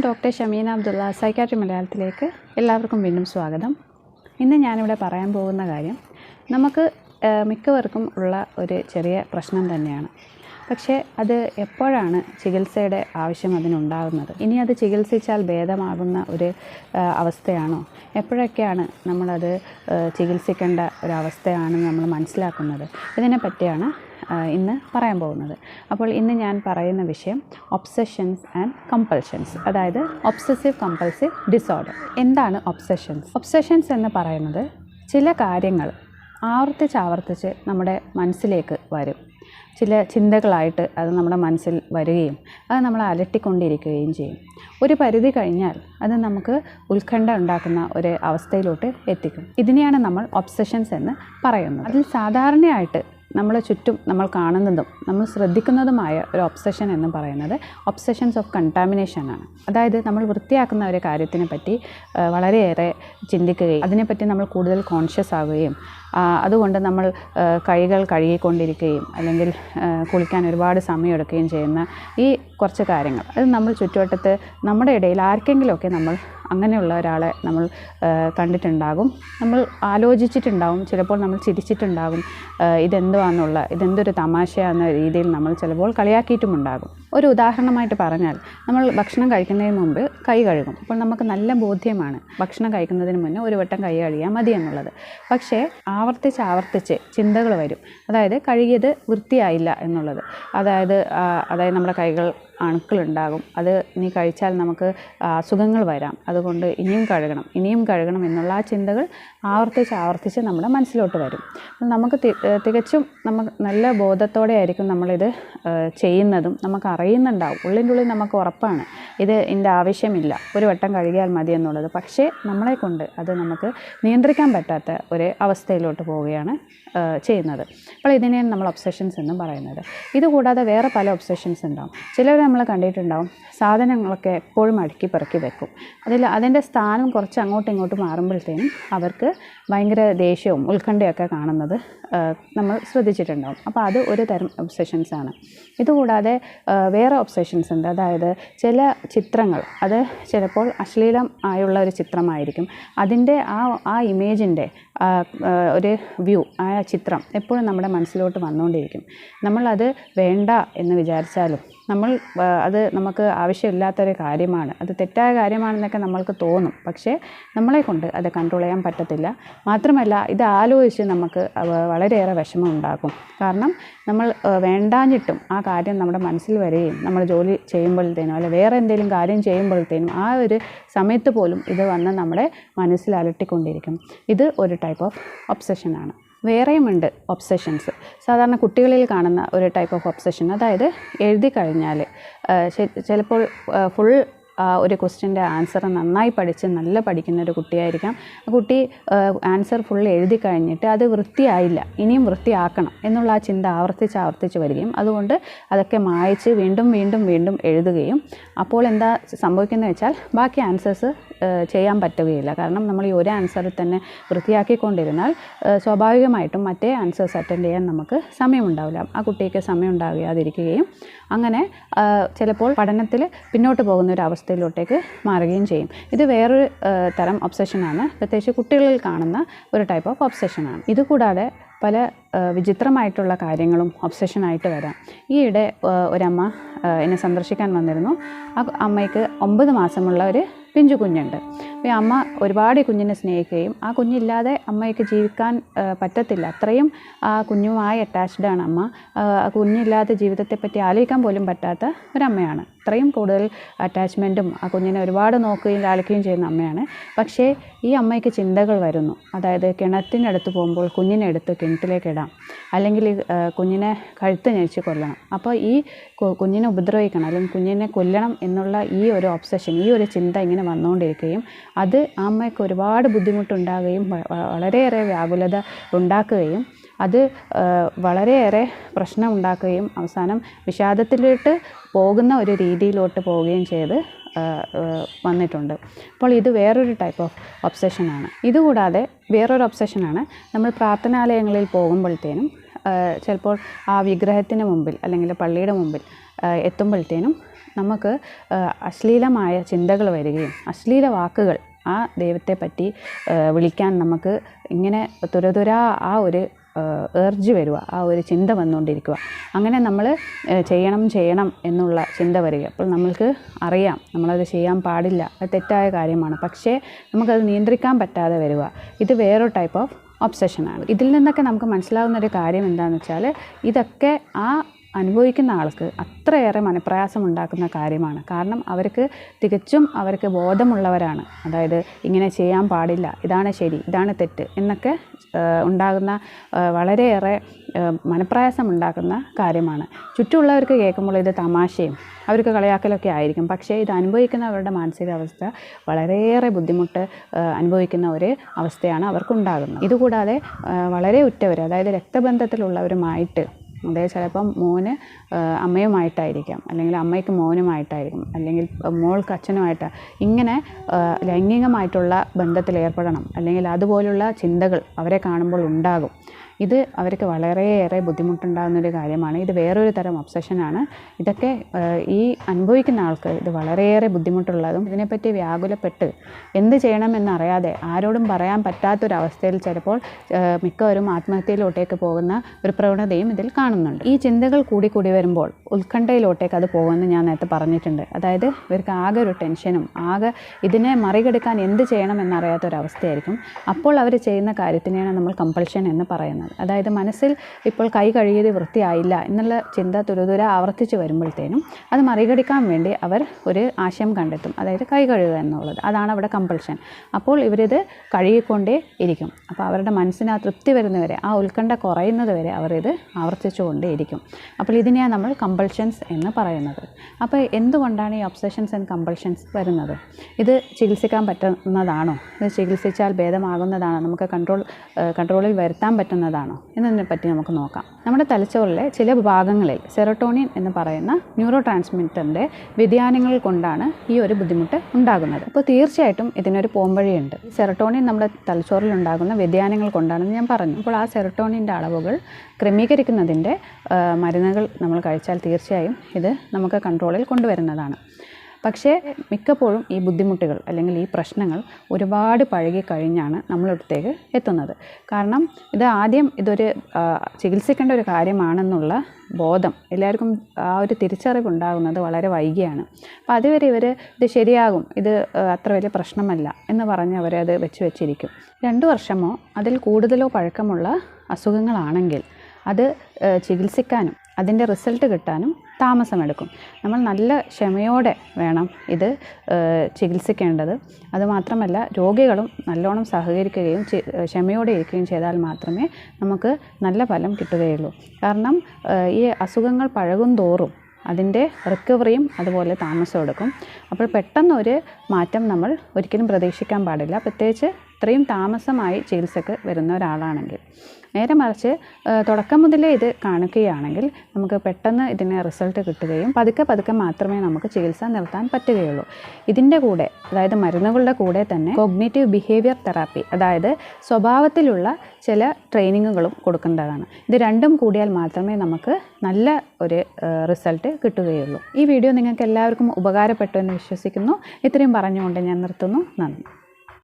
ഞാൻ doctor Shameena Abdulla psychiatry മലയാളത്തിലേക്ക് എല്ലാവർക്കും വീണ്ടും സ്വാഗതം. ഇന്ന് ഞാനിവിടെ പറയാൻ പോകുന്ന കാര്യം നമുക്ക് മിക്കവർക്കും ഉള്ള ഒരു ചെറിയ പ്രശ്നം തന്നെയാണ്. പക്ഷേ അത് എപ്പോഴാണ് ചികിത്സയുടെ ആവശ്യം അതിനുണ്ടാകുന്നത് ഇനി അത് ചികിത്സിച്ചാൽ ഭേദമാകുന്ന ഒരു അവസ്ഥയാണോ? എപ്പോഴൊക്കെയാണ് നമ്മളത് ചികിത്സിക്കേണ്ട ഒരവസ്ഥയാണെന്ന് നമ്മൾ മനസ്സിലാക്കുന്നത്? ഇതിനെ പറ്റിയാണ് ഇന്ന് പറയാൻ പോകുന്നത്. അപ്പോൾ ഇന്ന് ഞാൻ പറയുന്ന വിഷയം ഒബ്സെഷൻസ് ആൻഡ് കമ്പൾഷൻസ് അതായത് ഒബ്സസീവ് കമ്പൾസീവ് ഡിസോർഡർ എന്താണ് ഒബ്സെഷൻസ് ഒബ്സെഷൻസ് എന്ന് പറയുന്നത് ചില കാര്യങ്ങൾ ആവർത്തിച്ച് ആവർത്തിച്ച് നമ്മുടെ മനസ്സിലേക്ക് വരും. ചില ചിന്തകളായിട്ട് അത് നമ്മുടെ മനസ്സിൽ വരികയും അത് നമ്മളെ അലട്ടിക്കൊണ്ടിരിക്കുകയും ചെയ്യും. ഒരു പരിധി കഴിഞ്ഞാൽ അത് നമുക്ക് ഉത്കണ്ഠ ഉണ്ടാക്കുന്ന ഒരു അവസ്ഥയിലോട്ട് എത്തിക്കും. ഇതിനെയാണ് നമ്മൾ ഒബ്സഷൻസ് എന്ന് പറയുന്നത്. അതിൽ സാധാരണയായിട്ട് നമ്മൾ ചുറ്റും നമ്മൾ കാണുന്നതും നമ്മൾ ശ്രദ്ധിക്കുന്നതുമായ ഒരു ഒബ്സഷൻ എന്ന് പറയുന്നത് ഒബ്സഷൻസ് ഓഫ് കണ്ടാമിനേഷൻ ആണ്. അതായത് നമ്മൾ വൃത്തിയാക്കുന്ന ഒരു കാര്യത്തിനെ പറ്റി വളരെയേറെ ചിന്തിക്കുകയും അതിനെപ്പറ്റി നമ്മൾ കൂടുതൽ കോൺഷ്യസ് ആവുകയും അതുകൊണ്ട് നമ്മൾ കൈകൾ കഴുകിക്കൊണ്ടിരിക്കുകയും അല്ലെങ്കിൽ കുളിക്കാൻ ഒരുപാട് സമയമെടുക്കുകയും ചെയ്യുന്ന ഈ കുറച്ച് കാര്യങ്ങൾ. അത് നമ്മൾ ചുറ്റുവട്ടത്ത് നമ്മുടെ ഇടയിൽ ആർക്കെങ്കിലുമൊക്കെ നമ്മൾ അങ്ങനെയുള്ള ഒരാളെ നമ്മൾ കണ്ടിട്ടുണ്ടാകും. നമ്മൾ ആലോചിച്ചിട്ടുണ്ടാകും ചിലപ്പോൾ നമ്മൾ ചിരിച്ചിട്ടുണ്ടാകും. ഇതെന്തുവാന്നുള്ള ഇതെന്തൊരു തമാശയാന്ന രീതിയിൽ നമ്മൾ ചിലപ്പോൾ കളിയാക്കിയിട്ടുമുണ്ടാകും. ഒരു ഉദാഹരണമായിട്ട് പറഞ്ഞാൽ നമ്മൾ ഭക്ഷണം കഴിക്കുന്നതിന് മുമ്പ് കൈ കഴുകും. അപ്പോൾ നമുക്ക് നല്ല ബോധ്യമാണ് ഭക്ഷണം കഴിക്കുന്നതിന് മുന്നേ ഒരു വട്ടം കൈ കഴുകിയാൽ മതി എന്നുള്ളത്. പക്ഷേ ആവർത്തിച്ച് ആവർത്തിച്ച് ചിന്തകൾ വരും. അതായത് കഴുകിയത് വൃത്തിയായില്ല എന്നുള്ളത്. അതായത് അതായത് നമ്മുടെ കൈകൾ അണുക്കളുണ്ടാകും. അത് ഇനി കഴിച്ചാൽ നമുക്ക് അസുഖങ്ങൾ വരാം. അതുകൊണ്ട് ഇനിയും കഴുകണം. ഇനിയും കഴുകണം എന്നുള്ള ആ ചിന്തകൾ ആവർത്തിച്ച് ആവർത്തിച്ച് നമ്മുടെ മനസ്സിലോട്ട് വരും. നമുക്ക് തികച്ചും നമുക്ക് നല്ല ബോധത്തോടെ ആയിരിക്കും നമ്മളിത് ചെയ്യുന്നതും നമുക്ക് അറിയുന്നുണ്ടാവും. ഉള്ളിന്റെ ഉള്ളിൽ നമുക്ക് ഉറപ്പാണ്. ഇത് ഇതിന്റെ ആവശ്യമില്ല. ഒരു വട്ടം കഴുകിയാൽ മതി എന്നുള്ളത്. പക്ഷേ നമ്മളെ കൊണ്ട് അത് നമുക്ക് നിയന്ത്രിക്കാൻ പറ്റാത്ത ഒരു അവസ്ഥയിലോട്ട് പോവുകയാണ് ചെയ്യുന്നത്. അപ്പോൾ ഇതിനെയാണ് നമ്മൾ ഒബ്സഷൻസ് എന്നും പറയുന്നത്. ഇതുകൂടാതെ വേറെ പല ഒബ്സെഷൻസ് ഉണ്ടാവും. ചിലർ നമ്മൾ കണ്ടിട്ടുണ്ടാവും. സാധനങ്ങളൊക്കെ എപ്പോഴും അടുക്കി പെറുക്കി വെക്കും. അതിൽ അതിന്റെ സ്ഥാനം കുറച്ച് അങ്ങോട്ടും ഇങ്ങോട്ടും മാറുമ്പോഴത്തേനും അവർക്ക് ഭയങ്കര ദേഷ്യവും ഉത്കണ്ഠയൊക്കെ കാണുന്നത് നമ്മൾ ശ്രദ്ധിച്ചിട്ടുണ്ടാവും. അപ്പോൾ അത് ഒരു തരം ഒബ്സെഷൻസാണ് ആണ്. ഇതുകൂടാതെ വേറെ ഒബ്സെഷൻസ് ഉണ്ട്. അതായത് ചില ചിത്രങ്ങൾ അത് ചിലപ്പോൾ അശ്ലീലം ആയുള്ള ഒരു ചിത്രമായിരിക്കും. അതിന്റെ ആ ആ ഇമേജിന്റെ ഒരു വ്യൂ ആ ചിത്രം എപ്പോഴും നമ്മുടെ മനസ്സിലോട്ട് വന്നുകൊണ്ടിരിക്കും. നമ്മളത് വേണ്ട എന്ന് വിചാരിച്ചാലും നമ്മൾ അത് നമുക്ക് ആവശ്യമില്ലാത്തൊരു കാര്യമാണ്. അത് തെറ്റായ കാര്യമാണെന്നൊക്കെ നമ്മൾക്ക് തോന്നും. പക്ഷേ നമ്മളെ കൊണ്ട് അത് കൺട്രോൾ ചെയ്യാൻ പറ്റത്തില്ല. മാത്രമല്ല ഇത് ആലോചിച്ച് നമുക്ക് വളരെയേറെ വിഷമം ഉണ്ടാക്കും. കാരണം നമ്മൾ വേണ്ടാഞ്ഞിട്ടും ആ കാര്യം നമ്മുടെ മനസ്സിൽ വരികയും നമ്മൾ ജോലി ചെയ്യുമ്പോഴത്തേനും അല്ലെ വേറെ എന്തെങ്കിലും കാര്യം ചെയ്യുമ്പോഴത്തേനും ആ ഒരു സമയത്ത് പോലും ഇത് വന്ന് നമ്മുടെ മനസ്സിൽ അലട്ടിക്കൊണ്ടിരിക്കും. ഇത് ഒരു ടൈപ്പ് ഓഫ് ഒബ്സഷനാണ് വേറെയുമുണ്ട് ഒബ്സഷൻസ് സാധാരണ കുട്ടികളിൽ കാണുന്ന ഒരു ടൈപ്പ് ഓഫ് ഒബ്സഷൻ അതായത് എഴുതി കഴിഞ്ഞാൽ ചിലപ്പോൾ ഫുൾ ഒരു ക്വസ്റ്റ്യന്റെ ആൻസർ നന്നായി പഠിച്ച് നല്ല പഠിക്കുന്ന ഒരു കുട്ടിയായിരിക്കാം. ആ കുട്ടി ആൻസർ ഫുൾ എഴുതി കഴിഞ്ഞിട്ട് അത് വൃത്തിയായില്ല ഇനിയും വൃത്തിയാക്കണം എന്നുള്ള ആ ചിന്ത ആവർത്തിച്ച് ആവർത്തിച്ച് വരികയും അതുകൊണ്ട് അതൊക്കെ മായച്ച് വീണ്ടും വീണ്ടും വീണ്ടും എഴുതുകയും അപ്പോൾ എന്താ സംഭവിക്കുന്നത് വെച്ചാൽ ബാക്കി ആൻസേഴ്സ് ചെയ്യാൻ പറ്റുകയില്ല. കാരണം നമ്മൾ ഈ ഒരു ആൻസറിൽ തന്നെ വൃത്തിയാക്കിക്കൊണ്ടിരുന്നാൽ സ്വാഭാവികമായിട്ടും മറ്റേ ആൻസേഴ്സ് അറ്റൻഡ് ചെയ്യാൻ നമുക്ക് സമയമുണ്ടാവില്ല. ആ കുട്ടിക്ക് സമയം ഉണ്ടാകാതിരിക്കുകയും അങ്ങനെ ചിലപ്പോൾ പഠനത്തിൽ പിന്നോട്ട് പോകുന്ന ഒരു അവസ്ഥയിലോട്ടേക്ക് മാറുകയും ചെയ്യും. ഇത് വേറൊരു തരം ഒബ്സഷനാണ് പ്രത്യേകിച്ച് കുട്ടികളിൽ കാണുന്ന ഒരു ടൈപ്പ് ഓഫ് ഒബ്സഷനാണ് ഇതുകൂടാതെ പല വിചിത്രമായിട്ടുള്ള കാര്യങ്ങളും ഒബ്സഷനായിട്ട് വരാം. ഈയിടെ ഒരമ്മ എന്നെ സന്ദർശിക്കാൻ വന്നിരുന്നു. ആ അമ്മയ്ക്ക് ഒമ്പത് മാസമുള്ള ഒരു പിഞ്ചു കുഞ്ഞുണ്ട്. അപ്പോൾ ഈ അമ്മ ഒരുപാട് കുഞ്ഞിനെ സ്നേഹിക്കുകയും ആ കുഞ്ഞില്ലാതെ അമ്മയ്ക്ക് ജീവിക്കാൻ പറ്റത്തില്ല. അത്രയും ആ കുഞ്ഞുമായി അറ്റാച്ച്ഡ് ആണ് അമ്മ. ആ കുഞ്ഞില്ലാതെ ജീവിതത്തെപ്പറ്റി ആലോചിക്കാൻ പോലും പറ്റാത്ത ഒരമ്മയാണ്. അത്രയും കൂടുതൽ അറ്റാച്ച്മെന്റും ആ കുഞ്ഞിനെ ഒരുപാട് നോക്കുകയും ലാളിക്കുകയും ചെയ്യുന്ന അമ്മയാണ്. പക്ഷേ ഈ അമ്മയ്ക്ക് ചിന്തകൾ വരുന്നു. അതായത് കിണറ്റിനടുത്ത് പോകുമ്പോൾ കുഞ്ഞിനെ എടുത്ത് കിണറ്റിലേക്ക് ഇടാം. അല്ലെങ്കിൽ കുഞ്ഞിനെ കഴുത്ത് ഞെരിച്ച് കൊല്ലണം. അപ്പോൾ ഈ കുഞ്ഞിനെ ഉപദ്രവിക്കണം അല്ലെങ്കിൽ കുഞ്ഞിനെ കൊല്ലണം എന്നുള്ള ഈ ഒരു ഒബ്സഷൻ ഈ ഒരു ചിന്ത ഇങ്ങനെ വന്നുകൊണ്ടിരിക്കുകയും അത് ആ അമ്മയ്ക്ക് ഒരുപാട് ബുദ്ധിമുട്ടുണ്ടാകുകയും വളരെയേറെ വ്യാകുലത ഉണ്ടാക്കുകയും അത് വളരെയേറെ പ്രശ്നമുണ്ടാക്കുകയും അവസാനം വിഷാദത്തിലോട്ട് പോകുന്ന ഒരു രീതിയിലോട്ട് പോവുകയും ചെയ്ത് വന്നിട്ടുണ്ട്. അപ്പോൾ ഇത് വേറൊരു ടൈപ്പ് ഓഫ് ഒബ്സഷനാണ് ഇതുകൂടാതെ വേറൊരു ഒബ്സഷനാണ് നമ്മൾ പ്രാർത്ഥനാലയങ്ങളിൽ പോകുമ്പോഴത്തേനും ചിലപ്പോൾ ആ വിഗ്രഹത്തിന് മുമ്പിൽ അല്ലെങ്കിൽ പള്ളിയുടെ മുമ്പിൽ എത്തുമ്പോഴത്തേനും നമുക്ക് അശ്ലീലമായ ചിന്തകൾ വരികയും അശ്ലീല വാക്കുകൾ ആ ദൈവത്തെ പറ്റി വിളിക്കാൻ നമുക്ക് ഇങ്ങനെ തുരതുരാ ആ ഒരു ഏർജ് വരിക. ആ ഒരു ചിന്ത വന്നുകൊണ്ടിരിക്കുക. അങ്ങനെ നമ്മൾ ചെയ്യണം ചെയ്യണം എന്നുള്ള ചിന്ത വരിക. അപ്പോൾ നമ്മൾക്ക് അറിയാം നമ്മളത് ചെയ്യാൻ പാടില്ല. അത് തെറ്റായ കാര്യമാണ്. പക്ഷേ നമുക്കത് നിയന്ത്രിക്കാൻ പറ്റാതെ വരിക. ഇത് വേറൊരു ടൈപ്പ് ഓഫ് ഒബ്സഷനാണ് ഇതിൽ നിന്നൊക്കെ നമുക്ക് മനസ്സിലാവുന്ന ഒരു കാര്യം എന്താണെന്ന് വെച്ചാൽ ഇതൊക്കെ ആ അനുഭവിക്കുന്ന ആൾക്ക് അത്രയേറെ മനപ്രയാസം ഉണ്ടാക്കുന്ന കാര്യമാണ്. കാരണം അവർക്ക് തികച്ചും അവർക്ക് ബോധമുള്ളവരാണ്. അതായത് ഇങ്ങനെ ചെയ്യാൻ പാടില്ല ഇതാണ് ശരി ഇതാണ് തെറ്റ് എന്നൊക്കെ ഉണ്ടാകുന്ന വളരെയേറെ മനപ്രയാസം ഉണ്ടാക്കുന്ന കാര്യമാണ്. ചുറ്റുമുള്ളവർക്ക് കേൾക്കുമ്പോൾ ഇത് തമാശയും അവർക്ക് കളിയാക്കലൊക്കെ ആയിരിക്കും. പക്ഷേ ഇത് അനുഭവിക്കുന്നവരുടെ മാനസികാവസ്ഥ വളരെയേറെ ബുദ്ധിമുട്ട് അനുഭവിക്കുന്ന ഒരു അവസ്ഥയാണ് അവർക്കുണ്ടാകുന്നത്. ഇതുകൂടാതെ വളരെ ഉറ്റവർ അതായത് രക്തബന്ധത്തിലുള്ളവരുമായിട്ട് അതായത് ചിലപ്പം മോന് അമ്മയുമായിട്ടായിരിക്കാം. അല്ലെങ്കിൽ അമ്മയ്ക്ക് മോനുമായിട്ടായിരിക്കും. അല്ലെങ്കിൽ മോൾക്ക് അച്ഛനുമായിട്ട് ഇങ്ങനെ ലൈംഗികമായിട്ടുള്ള ബന്ധത്തിൽ ഏർപ്പെടണം അല്ലെങ്കിൽ അതുപോലുള്ള ചിന്തകൾ അവരെ കാണുമ്പോൾ ഉണ്ടാകും. ഇത് അവർക്ക് വളരെയേറെ ബുദ്ധിമുട്ടുണ്ടാകുന്ന ഒരു കാര്യമാണ്. ഇത് വേറൊരു തരം ഒബ്സഷനാണ് ഇതൊക്കെ ഈ അനുഭവിക്കുന്ന ആൾക്ക് ഇത് വളരെയേറെ ബുദ്ധിമുട്ടുള്ളതും ഇതിനെപ്പറ്റി വ്യാകുലപ്പെട്ട് എന്ത് ചെയ്യണമെന്നറിയാതെ ആരോടും പറയാൻ പറ്റാത്തൊരവസ്ഥയിൽ ചിലപ്പോൾ മിക്കവരും ആത്മഹത്യയിലോട്ടേക്ക് പോകുന്ന ഒരു പ്രവണതയും ഇതിൽ കാണുന്നുണ്ട്. ഈ ചിന്തകൾ കൂടി കൂടി വരുമ്പോൾ ഉത്കണ്ഠയിലോട്ടേക്ക് അത് പോകുമെന്ന് ഞാൻ നേരത്തെ പറഞ്ഞിട്ടുണ്ട്. അതായത് ഇവർക്ക് ആകെ ഒരു ടെൻഷനും ആകെ ഇതിനെ മറികടക്കാൻ എന്ത് ചെയ്യണമെന്നറിയാത്തൊരവസ്ഥയായിരിക്കും. അപ്പോൾ അവർ ചെയ്യുന്ന കാര്യത്തിനെയാണ് നമ്മൾ കമ്പൾഷൻ എന്ന് പറയുന്നത്. അതായത് മനസ്സിൽ ഇപ്പോൾ കൈ കഴുകിയത് വൃത്തിയായില്ല എന്നുള്ള ചിന്ത തുരുതുര ആവർത്തിച്ച് വരുമ്പോഴത്തേനും അത് മറികടിക്കാൻ വേണ്ടി അവർ ഒരു ആശയം കണ്ടെത്തും. അതായത് കൈ കഴുകുക എന്നുള്ളത്. അതാണ് അവിടെ കമ്പൾഷൻ അപ്പോൾ ഇവരിത് കഴുകിക്കൊണ്ടേ ഇരിക്കും. അപ്പോൾ അവരുടെ മനസ്സിന് ആ തൃപ്തി വരുന്നവരെ ആ ഉത്കണ്ഠ കുറയുന്നത് വരെ അവർ ഇത് ആവർത്തിച്ചുകൊണ്ടേ ഇരിക്കും. അപ്പോൾ ഇതിനെയാണ് നമ്മൾ കമ്പൾഷൻസ് എന്ന് പറയുന്നത്. അപ്പോൾ എന്തുകൊണ്ടാണ് ഈ ഒബ്സഷൻസ് ആൻഡ് കമ്പൾഷൻസ് വരുന്നത്? ഇത് ചികിത്സിക്കാൻ പറ്റുന്നതാണോ? ഇത് ചികിത്സിച്ചാൽ ഭേദമാകുന്നതാണോ? നമുക്ക് കൺട്രോൾ കൺട്രോളിൽ വരുത്താൻ പറ്റുന്നതാണോ? എന്നതിനെ പറ്റി നമുക്ക് നോക്കാം. നമ്മുടെ തലച്ചോറിലെ ചില ഭാഗങ്ങളിൽ സെറട്ടോണിൻ എന്ന് പറയുന്ന ന്യൂറോ ട്രാൻസ്മിറ്ററിന്റെ വ്യതിയാനങ്ങൾ കൊണ്ടാണ് ഈ ഒരു ബുദ്ധിമുട്ട് ഉണ്ടാകുന്നത്. അപ്പോൾ തീർച്ചയായിട്ടും ഇതിനൊരു പോംവഴിയുണ്ട്. സെറട്ടോണിൻ നമ്മുടെ തലച്ചോറിൽ ഉണ്ടാകുന്ന വ്യതിയാനങ്ങൾ കൊണ്ടാണെന്ന് ഞാൻ പറഞ്ഞു. അപ്പോൾ ആ സെറട്ടോണിന്റെ അളവുകൾ ക്രമീകരിക്കുന്നതിന്റെ മരുന്നുകൾ നമ്മൾ കഴിച്ചാൽ തീർച്ചയായും ഇത് നമുക്ക് കൺട്രോളിൽ കൊണ്ടുവരുന്നതാണ്. പക്ഷേ മിക്കപ്പോഴും ഈ ബുദ്ധിമുട്ടുകൾ അല്ലെങ്കിൽ ഈ പ്രശ്നങ്ങൾ ഒരുപാട് പഴകി കഴിഞ്ഞാണ് നമ്മളടുത്തേക്ക് എത്തുന്നത്. കാരണം ഇത് ആദ്യം ഇതൊരു ചികിത്സിക്കേണ്ട ഒരു കാര്യമാണെന്നുള്ള ബോധം എല്ലാവർക്കും ആ ഒരു തിരിച്ചറിവ് ഉണ്ടാകുന്നത് വളരെ വൈകിയാണ്. അപ്പോൾ അതുവരെ ഇവർ ഇത് ശരിയാകും ഇത് അത്ര വലിയ പ്രശ്നമല്ല എന്ന് പറഞ്ഞ് അവരത് വെച്ച് വെച്ചിരിക്കും. രണ്ട് വർഷമോ അതിൽ കൂടുതലോ പഴക്കമുള്ള അസുഖങ്ങളാണെങ്കിൽ അത് ചികിത്സിക്കാനും അതിന്റെ റിസൾട്ട് കിട്ടാനും താമസമെടുക്കും. നമ്മൾ നല്ല ക്ഷമയോടെ വേണം ഇത് ചികിത്സിക്കേണ്ടത്. അതുമാത്രമല്ല രോഗികളും നല്ലോണം സഹകരിക്കുകയും ക്ഷമയോടെ ഇരിക്കുകയും ചെയ്താൽ മാത്രമേ നമുക്ക് നല്ല ഫലം കിട്ടുകയുള്ളൂ. കാരണം ഈ അസുഖങ്ങൾ പഴകും തോറും അതിന്റെ റിക്കവറിയും അതുപോലെ താമസം എടുക്കും അപ്പോൾ പെട്ടെന്നൊരു മാറ്റം നമ്മൾ ഒരിക്കലും പ്രതീക്ഷിക്കാൻ പാടില്ല. പ്രത്യേകിച്ച് ഇത്രയും താമസമായി ചികിത്സക്ക് വരുന്ന ഒരാളാണെങ്കിൽ. നേരെ മറിച്ച് തുടക്കം മുതലേ ഇത് കാണുകയാണെങ്കിൽ നമുക്ക് പെട്ടെന്ന് ഇതിന് റിസൾട്ട് കിട്ടുകയും പതുക്കെ പതുക്കെ മാത്രമേ നമുക്ക് ചികിത്സ നിർത്താൻ പറ്റുകയുള്ളൂ. ഇതിന്റെ കൂടെ അതായത് മരുന്നുകളുടെ കൂടെ തന്നെ കോഗ്നേറ്റീവ് ബിഹേവിയർ തെറാപ്പി അതായത് സ്വഭാവത്തിലുള്ള ചില ട്രെയിനിങ്ങുകളും കൊടുക്കേണ്ടതാണ്. ഇത് രണ്ടും കൂടിയാൽ മാത്രമേ നമുക്ക് നല്ല ഒരു റിസൾട്ട് കിട്ടുകയുള്ളൂ. ഈ വീഡിയോ നിങ്ങൾക്ക് എല്ലാവർക്കും ഉപകാരപ്പെട്ടു എന്ന് വിശ്വസിക്കുന്നു. ഇത്രയും പറഞ്ഞുകൊണ്ട് ഞാൻ നിർത്തുന്നു. നന്ദി.